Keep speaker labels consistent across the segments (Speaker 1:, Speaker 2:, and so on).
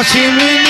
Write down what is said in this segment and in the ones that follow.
Speaker 1: অসীম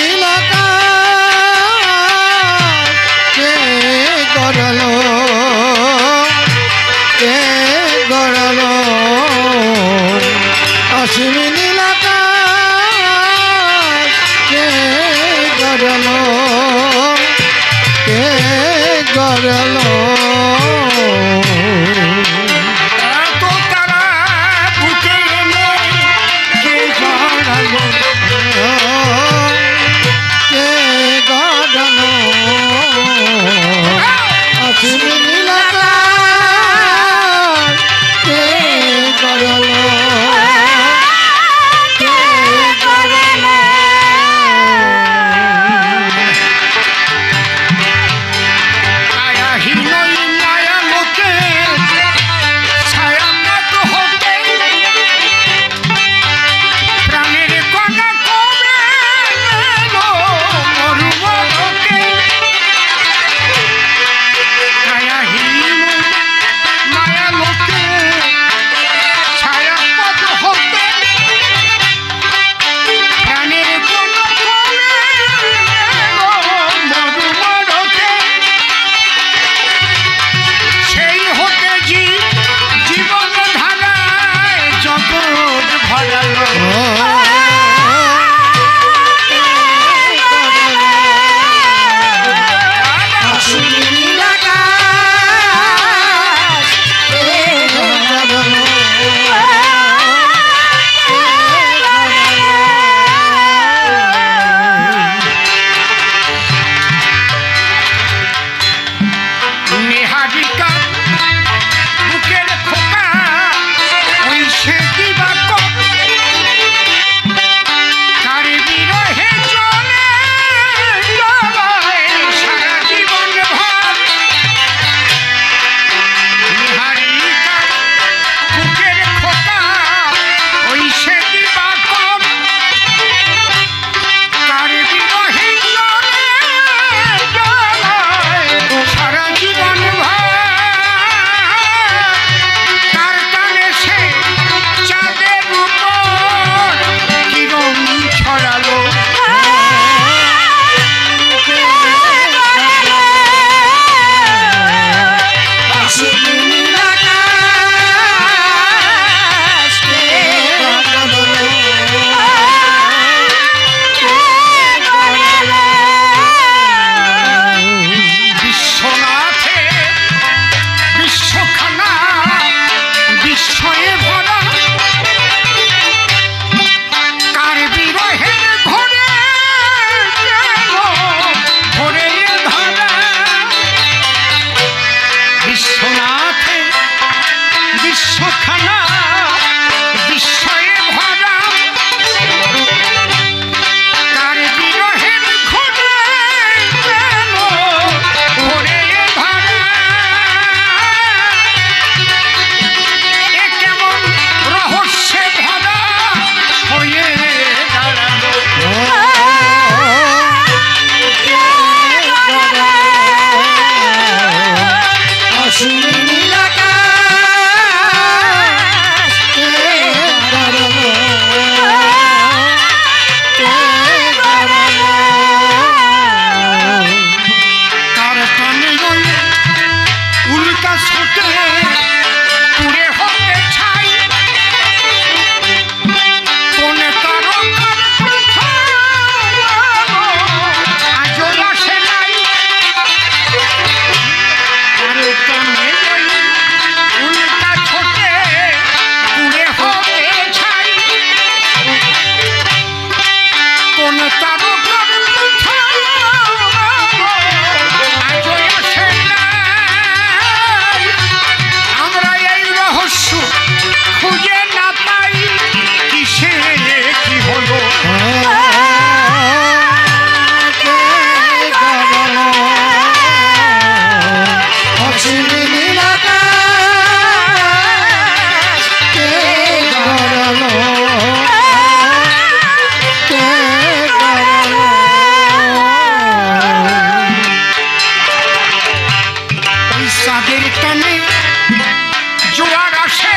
Speaker 2: কাদের টানে জোয়ার আসে।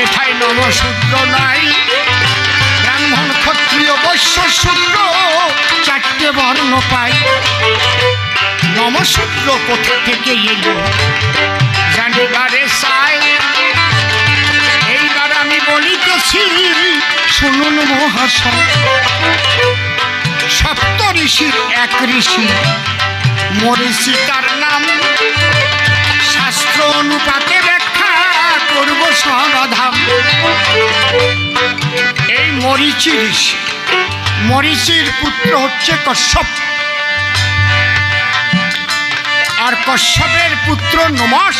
Speaker 2: সেটাই নমশূদ্র নাই। ব্রাহ্মণ, ক্ষত্রিয়, বৈশ্য শূদ্র, চারটে বর্ণ পাই। নমশূদ্র কোথা থেকে এলো? জানিবারে চাই এইবার আমি বলিতেছি, শুনুন মহাশয়। সপ্ত ঋষির এক ঋষি মরিষি তার নাম। শাস্ত্র অনুপাতের ব্যাখ্যা করব সমাধান এই মরিচি ঋষি, মরিচির পুত্র হচ্ছে কশ্যপ। আর কশ্যপের পুত্র নমস।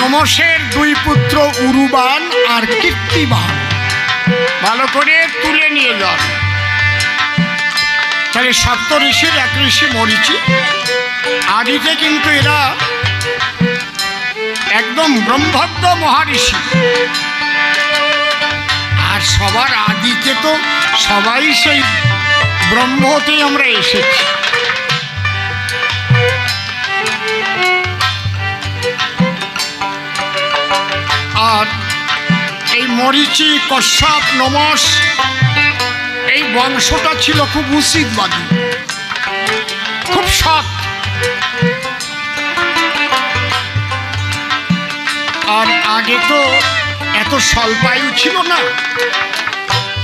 Speaker 2: নমসের দুই পুত্র উরুবান আর কীর্তিবান। ভালো করে তুলে নিয়ে যান। তাহলে সপ্ত ঋষির এক ঋষি মরিচি। আদিতে কিন্তু এরা একদম ব্রহ্মজ্ঞ মহারিষি। আর সবার আদিতে তো সবাই সেই ব্রহ্মতেই আমরা এসেছি। আর এই মরিচি কশ্যপ নমস, এই বংশটা ছিল খুব উচিতবাদী। খুব সৎ। আর আগে তো এত স্বল্পায়ু ছিল না।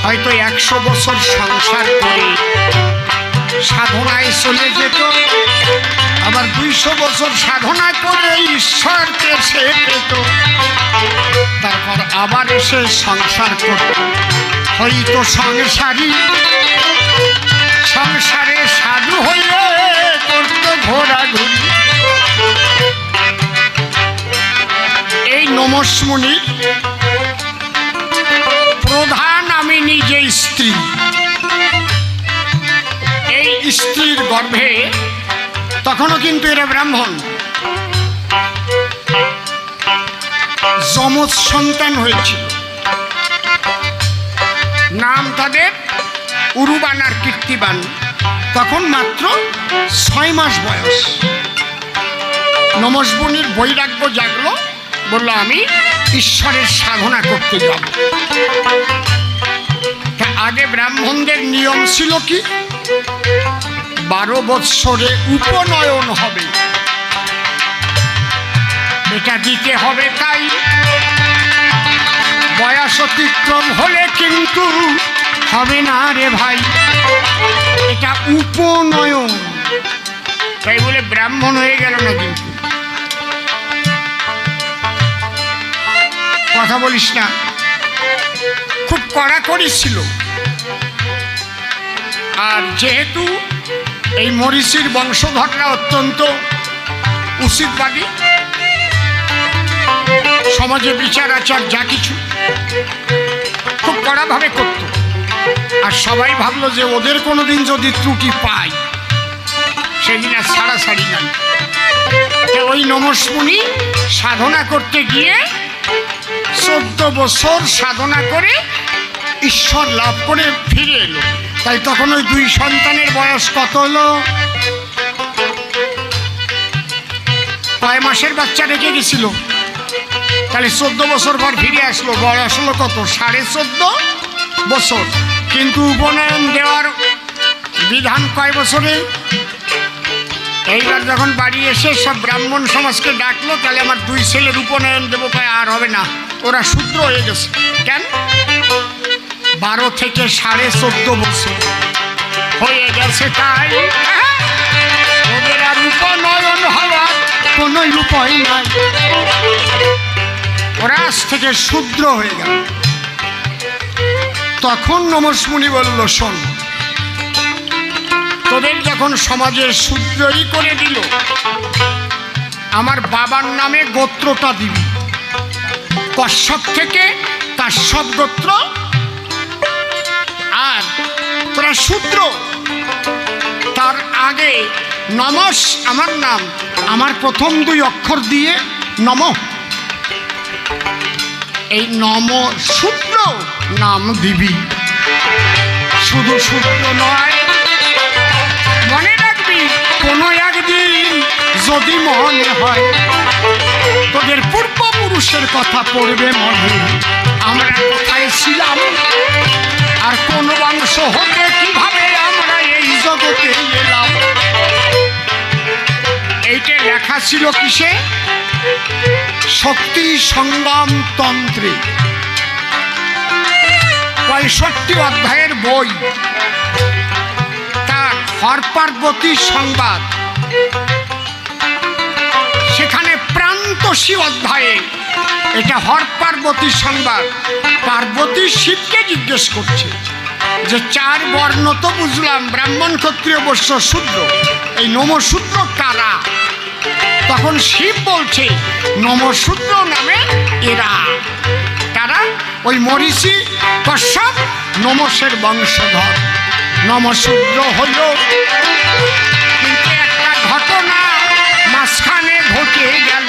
Speaker 2: হয়তো একশো বছর সংসার করে সাধনায় চলে যেত, আবার দুইশো বছর সাধনা করে ঈশ্বরকে সে পেত। তারপর আবার এসে সংসার করত। হয়তো সংসারী সংসারে সাধু হইলে করত ঘোরাঘুরি। এই নমস্মণি প্রধান আমি নিজে স্ত্রী। এই স্ত্রীর গর্ভে তখনও কিন্তু এরা ব্রাহ্মণ। যমজ সন্তান হয়েছিল। নাম তাদের উরুবান আর কীর্তিবান। তখন মাত্র ছয় মাস বয়স। নমস্বনির বৈরাগ্য জাগলো। বলল, আমি ঈশ্বরের সাধনা করতে যাব। আগে ব্রাহ্মণদের নিয়ম ছিল কি? বারো বৎসরে উপনয়ন হবে। এটা দিতে হবে তাই। বয়স অতিক্রম হলে কিন্তু হবে না রে ভাই। এটা উপনয়ন। তাই বলে ব্রাহ্মণ হয়ে গেল না কিন্তু। কথা বলিস না। খুব কড়াকড়ি ছিল। আর যেহেতু এই মরিষির বংশধররা অত্যন্ত উচিতবাদী, সমাজে বিচার, আচার যা কিছু, খুব কড়াভাবে করত। আর সবাই ভাবলো যে ওদের কোনোদিন যদি ত্রুটি পাই সেদিন আর সারাসারি নাই। তা ওই নমস্মণি সাধনা করতে গিয়ে চোদ্দ বছর সাধনা করে ঈশ্বর লাভ করে ফিরে এলো। তাই তখন ওই দুই সন্তানের বয়স কত হলো? কয় মাসের বাচ্চা রেখে গেছিল? তাহলে চোদ্দ বছর পর ফিরে আসলো, বয়স হলো কত? সাড়ে চোদ্দ বছর। কিন্তু উপনয়ন দেওয়ার বিধান কয় বছরে? এইবার যখন বাড়ি এসে সব ব্রাহ্মণ সমাজকে ডাকলো, তাহলে আমার দুই ছেলের উপনয়ন দেবো কয় আর হবে না। ওরা শূদ্র হয়ে গেছে। কেন? বারো থেকে সাড়ে চোদ্দ বছর। হয়ে গেছে তাই। ওদের আর উপনয়ন হওয়ার কোনো উপায় নাই। ওরা আজ থেকে শূদ্র হয়ে গেল। তখন নমস্মুনি বলল, শোন তোদের যখন সমাজে শূদ্রই করে দিল, আমার বাবার নামে গোত্রটা দিবি। কশ্যপ থেকে কাশ্যপ গোত্র আর তোরা শূদ্র। তার আগে নমস, আমার নাম, আমার প্রথম দুই অক্ষর দিয়ে নম। এই নম শূদ্র নাম দিবি। শুধু শূদ্র নয় মনে হয়, তোদের পূর্বপুরুষের কথা পড়বে মনে। আমরা কোথায় ছিলাম আর কোন বংশ হতে কীভাবে আমরা এই জগতে এলাম? এইটা লেখা ছিল কিসে? শক্তি সংগ্রাম তন্ত্রে। পঁয়ষট্টি অধ্যায়ের বই। তার হর পার্বতী সংবাদ। প্রান্তসী অধ্যায়ে। এটা হর পার্বতী সংবাদ। পার্বতী শিবকে জিজ্ঞেস করছে যে, চার বর্ণ তো বুঝলাম, ব্রাহ্মণ, ক্ষত্রিয়, বৈশ্য, শূদ্র। এই নমশূদ্র কারা? তখন শিব বলছে, নমশূদ্র নামে এরা। তারা ওই মরিষি কশ্যপ, নমসের বংশধর। নমশূদ্র হইল। কিন্তু একটা ঘটনা মাঝখানে ঘটে গেল।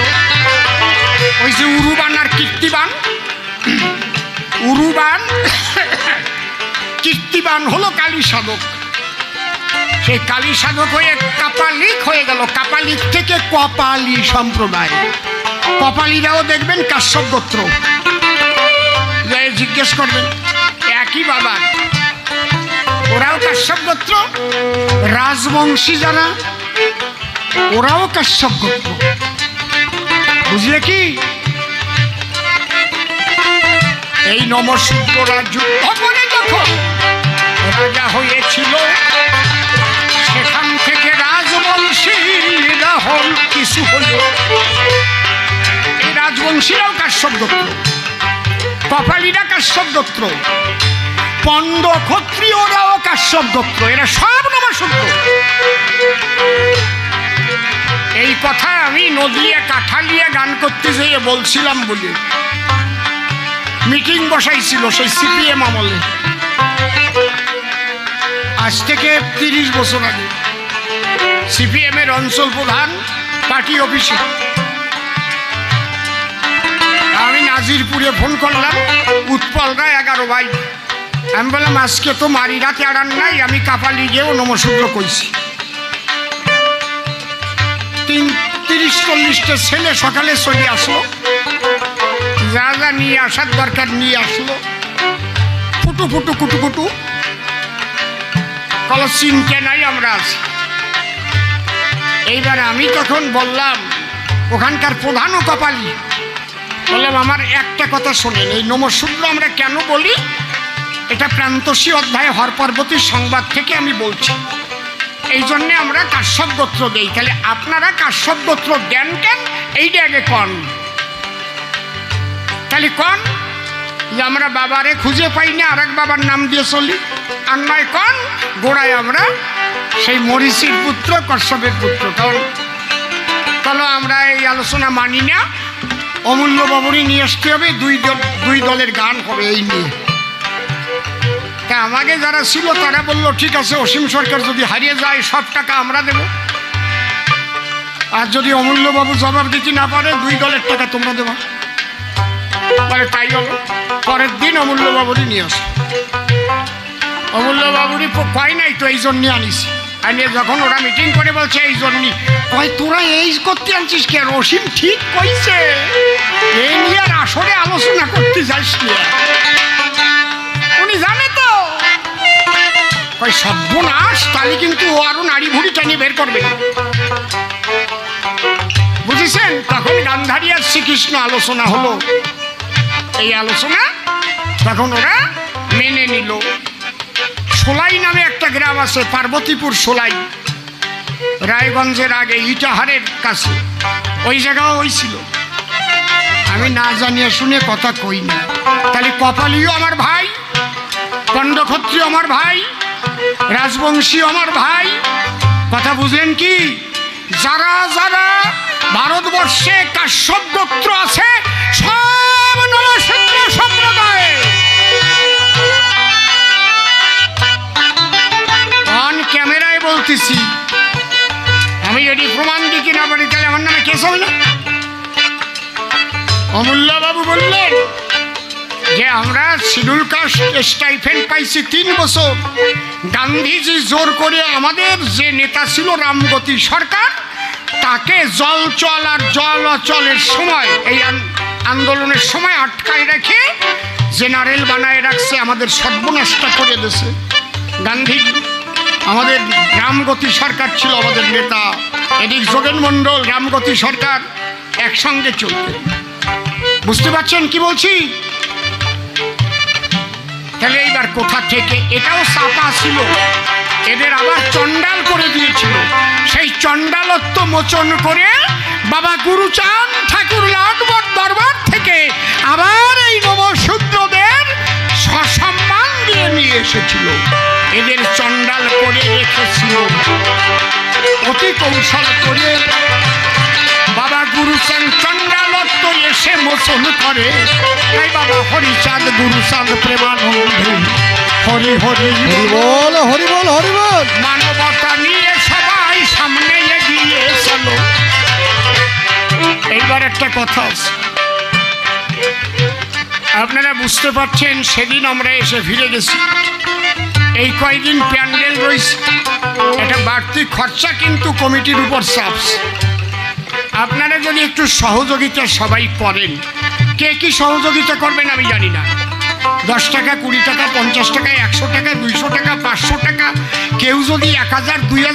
Speaker 2: কীর্তিবান হলো কালী সাধক। সেই কালী সাধক হয়ে কাপালিক হয়ে গেল। কাপালিক থেকে কপালি সম্প্রদায়। কপালিরাও দেখবেন কাশ্যপ গোত্র। জিজ্ঞেস করবেন, একই বাবা। ওরাও কাশ্যপ গোত্র, রাজবংশী যারা, ওরাও কাশ্যপ গোত্র। বুঝলে কি? এই যুদ্ধ করে যখন রাজা হয়েছিল। সেখান থেকে রাজবংশী রাহল কিছু হল। এই রাজবংশীরাও কাশ্যপ গোত্র কপালীরা কাশ্যপ গোত্র পণ্ড ক্ষত্রিয়রাও কাশ্যপ গোত্র এরা সব নমশূদ্র এই কথা আমি নদিয়া, কাঠালিয়া গান করতে যেয়ে বলছিলাম বলে। মিটিং বসাইছিল সেই সিপিএম আমলে। আজ থেকে তিরিশ বছর আগে সিপিএম এর অঞ্চল প্রধান, পার্টি অফিসে। আমি নাজিরপুরে ফোন করলাম, উৎপল রায় এগারো ভাই। আমি বললাম, আজকে তো মারিরা তেড়ান নাই, আমি কাপালি গিয়েও নমশূদ্র কইছি। তিন, তিরিশ, চল্লিশটা ছেলে সকালে চলে আসলো। যা যা নিয়ে আসার দরকার নিয়ে আসলো। ফুটু ফুটু কুটু কুটু। কল চিনতে নাই আমরা আছি। এইবার আমি তখন বললাম, ওখানকার প্রধানও কপালি। বললাম, আমার একটা কথা শোনেন, এই নমশূদ্র আমরা কেন বলি? এটা প্রান্তসী অধ্যায় হর পর্বতীর সংবাদ থেকে আমি বলছি। এই জন্যে আমরা কাশ্যপ গোত্র দেই। তাহলে আপনারা কাশ্যপ গোত্র দেন কেন? এইটা আগে কন। তাহলে কন? যে আমরা বাবারে খুঁজে পাই না আর এক বাবার নাম দিয়ে চলি। নয় কন গোড়ায় আমরা, সেই মরিষির পুত্র, কশ্যপের পুত্র। কারণ তাহলে আমরা এই আলোচনা মানি না। অমূল্য বাবুরই নিয়ে আসতে হবে, দুই দল দুই দলের গান হবে এই নিয়ে। তা আমাকে যারা ছিল, তারা বলল, ঠিক আছে, অসীম সরকার যদি হারিয়ে যায়, সব টাকা আমরা দেব। আর যদি অমূল্যবাবু জবাব দিতে না পারে, দুই দলের টাকা তোমরা দেবা। তাই হলো। পরের দিন অমূল্যবাবুরই নিয়ে আসো অমূল্যবাবুরই প- কয় নাই তো এই জন্যে আনিস আনিয়ে যখন ওরা মিটিং করে বলছে এই জন্যই কয়, তোরা এই করতে আনছিস কেন অসীম ঠিক কইছে। এই নিয়ে আর আসরে আলোচনা করতে যাইস না উনি জানে তো। কয়, সর্বনাশ, তাহলে কিন্তু ও আরও নারী ভুড়ি টানিয়ে বের করবে। বুঝেছেন? তখন গান্ধারী আর শ্রীকৃষ্ণ আলোচনা হলো। এই আলোচনা তখন ওরা মেনে নিল। সোলাই নামে একটা গ্রাম আছে, পার্বতীপুর সোলাই। রায়গঞ্জের আগে ইটাহারের কাছে। ওই জায়গাও হয়েছিল আমি না জানিয়ে শুনে কথা কই না। তাহলে কপালিও আমার ভাই কণ্ডক্ষত্রিয় আমার ভাই রাজবংশী আমার ভাই, কথা বুঝলেন কি? যারা যারা ভারতবর্ষে কাশ্যপ গোত্র আছে, সব নরসিংহ সম্প্রদায় ক্যামেরায় বলতেছি। আমি যদি প্রমাণ দিতে না পারি, তাহলে আমার নামে কেস হবে না? অমূল্যবাবু বললেন যে, আমরা শিডিউল কাস্ট স্টাইফেন্ড পাইছি তিন বছর। গান্ধীজি জোর করে আমাদের যে নেতা ছিল রামগতি সরকার, তাকে জল চল আর জল অচলের সময়, এই আন- আন্দোলনের সময় আটকায় রেখে জেনারেল বানায় রাখছে, আমাদের সর্বনাশটা করে দিয়েছে। গান্ধী আমাদের রামগতি সরকার ছিল আমাদের নেতা। এদিক যোগেন মণ্ডল রামগতি সরকার একসঙ্গে চলতেন বুঝতে পারছেন কি বলছি? তাহলে এইবার কোথা থেকে? এটাও চাপা ছিল। এদের আবার চণ্ডাল করে দিয়েছিল। সেই চণ্ডালত্ব মোচন করে বাবা গুরুচাঁদ ঠাকুর লাটবট দরবার থেকে আবার এই সসম্মান এসেছিল। এদের চণ্ডাল করে রেখেছিল। অতি কৌশল করে বাবা গুরুচাঁদ চণ্ডালত্ব এসে মোচন করে। তাই বাবা হরিচাঁদ গুরুচাঁদ প্রেমানন্দ হরি হরি
Speaker 1: হরি বল হরি বল হরি বল
Speaker 2: মানবতা নিয়ে সবাই সামনে এগিয়ে চলো। এইবার একটা কথা আছে। আপনারা বুঝতে পারছেন, সেদিন আমরা এসে ফিরে গেছি। এই কয়দিন প্যান্ডেল রয়েছে। এটা বাড়তি খরচা কিন্তু কমিটির উপর চাপছে। আপনারা যদি একটু সহযোগিতা সবাই করেন, কে কি সহযোগিতা করবেন আমি জানি না। দশ টাকা, কুড়ি টাকা, পঞ্চাশ টাকা, একশো টাকা, দুইশো টাকা, পাঁচশো টাকা, কেউ যদি এক হাজার, দুই